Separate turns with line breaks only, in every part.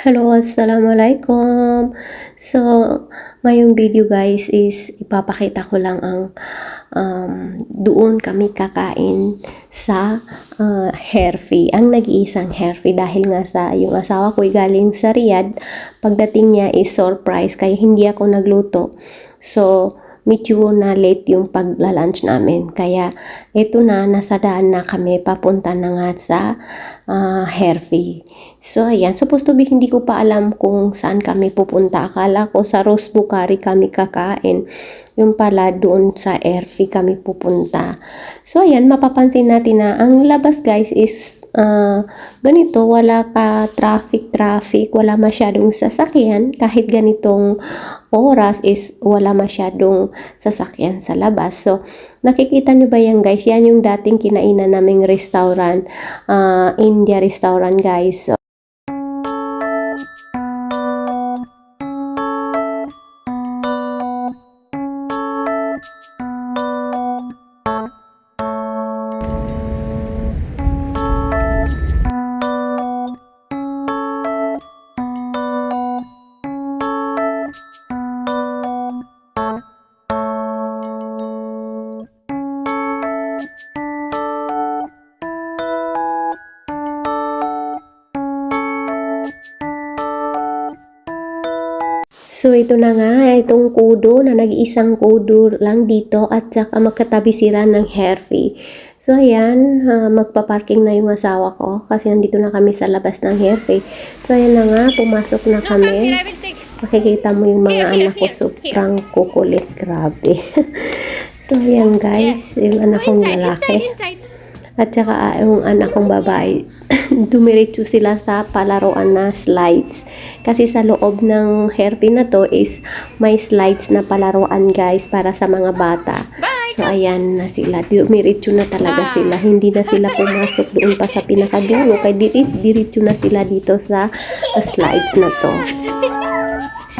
Hello, Assalamualaikum. So, ngayong video guys is ipapakita ko lang ang um, doon kami kakain sa uh, Herfi. Ang nag-iisang Herfi dahil nga sa yung asawa ko ay galing sa Riyadh. Pagdating niya is surprise kaya hindi ako nagluto. So, medyo na late yung pagla-lunch namin. Kaya ito na, nasa daan na kami papunta na nga sa uh, Herfi. So, ayan. Supposed to be, hindi ko pa alam kung saan kami pupunta. Akala ko sa Rose Bukari kami kakain. Yung pala, doon sa Herfi kami pupunta. So, ayan. Mapapansin natin na ang labas, guys, is uh, ganito. Wala ka traffic-traffic. Wala masyadong sasakyan. Kahit ganitong oras is wala masyadong sasakyan sa labas. So, nakikita nyo ba yan guys? Yan yung dating kinainan naming restaurant, uh, India restaurant guys. So, So ito na nga, itong kudo na nag-isang kudo lang dito at saka magkatabi sila ng Herfi. So ayan, uh, magpa-parking na yung asawa ko kasi nandito na kami sa labas ng Herfi. So ayan na nga, pumasok na kami. Makikita mo yung mga anak ko sobrang kukulit, grabe. so ayan guys, yung anak kong lalaki. At saka uh, yung anak kong babae, dumiretso sila sa palaruan na slides. Kasi sa loob ng hairpin na to is may slides na palaruan guys para sa mga bata. So ayan na sila. Dumiretso na talaga sila. Hindi na sila pumasok doon pa sa pinakadulo. Kaya diretso na sila dito sa slides na to.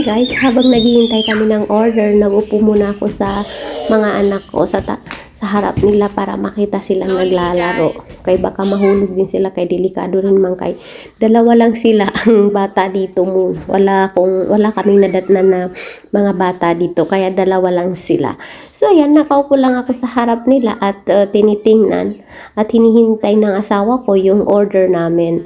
ayan guys, habang naghihintay kami ng order, nagupo muna ako sa mga anak ko sa ta- sa harap nila para makita silang naglalaro. Kay baka mahulog din sila kay delikado rin man kay dalawa lang sila ang bata dito mo. Wala kung wala kaming nadatnan na mga bata dito kaya dalawa lang sila. So ayan, nakaupo lang ako sa harap nila at uh, tinitingnan at hinihintay ng asawa ko yung order namin.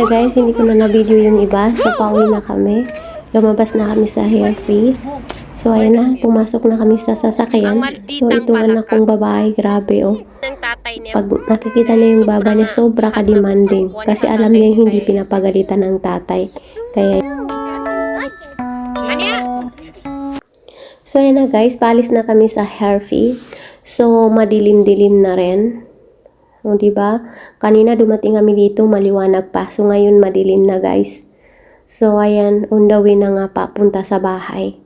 Na guys, hindi ko na na-video yung iba. So, pauwi na kami. Lumabas na kami sa hair fee. So, ayan na, pumasok na kami sa sasakyan. So, itong anak kong babae, grabe oh. Pag nakikita niya yung baba niya, sobra ka-demanding. Kasi alam niya hindi pinapagalitan ng tatay. Kaya,
Anya?
so ayan na guys, paalis na kami sa Herfy. So, madilim-dilim na rin. O, ba? Kanina dumating kami dito, maliwanag pa. So, ngayon madilim na guys. So, ayan, on the way na nga papunta sa bahay.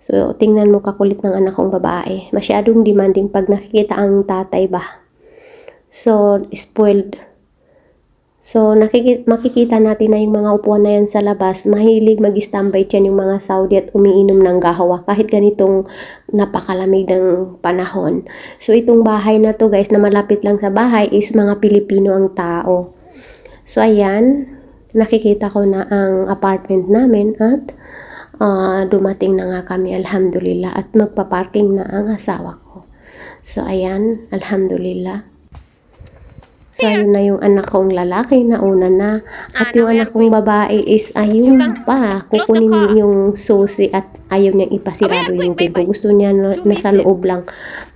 So, tingnan mo kakulit ng anak kong babae. Masyadong demanding pag nakikita ang tatay ba. So, spoiled. So, nakikita, makikita natin na yung mga upuan na yan sa labas, mahilig mag-standby dyan yung mga Saudi at umiinom ng gahawa kahit ganitong napakalamig ng panahon. So, itong bahay na to guys, na malapit lang sa bahay is mga Pilipino ang tao. So, ayan, nakikita ko na ang apartment namin at ah, dumating na nga kami, alhamdulillah, at magpa-parking na ang asawa ko. So, ayan, alhamdulillah. So, ayun na yung anak kong lalaki na una na. At
Ano,
yung anak kong babae is ayun pa. Kukunin yung susi at ayaw niyang ipasirado
Wait,
yung pinto. Gusto niya na, nasa loob lang.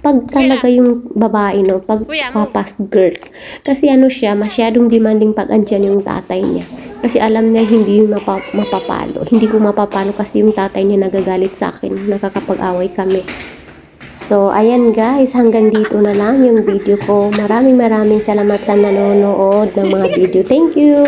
Pag talaga yung babae, no, pag papas girl. Kasi ano siya, masyadong demanding pag andyan yung tatay niya. Kasi alam niya hindi mapa, mapapalo. Hindi ko mapapalo kasi yung tatay niya nagagalit sa akin. Nakakapag-away kami. So, ayan guys, hanggang dito na lang yung video ko. Maraming maraming salamat sa nanonood ng mga video. Thank you!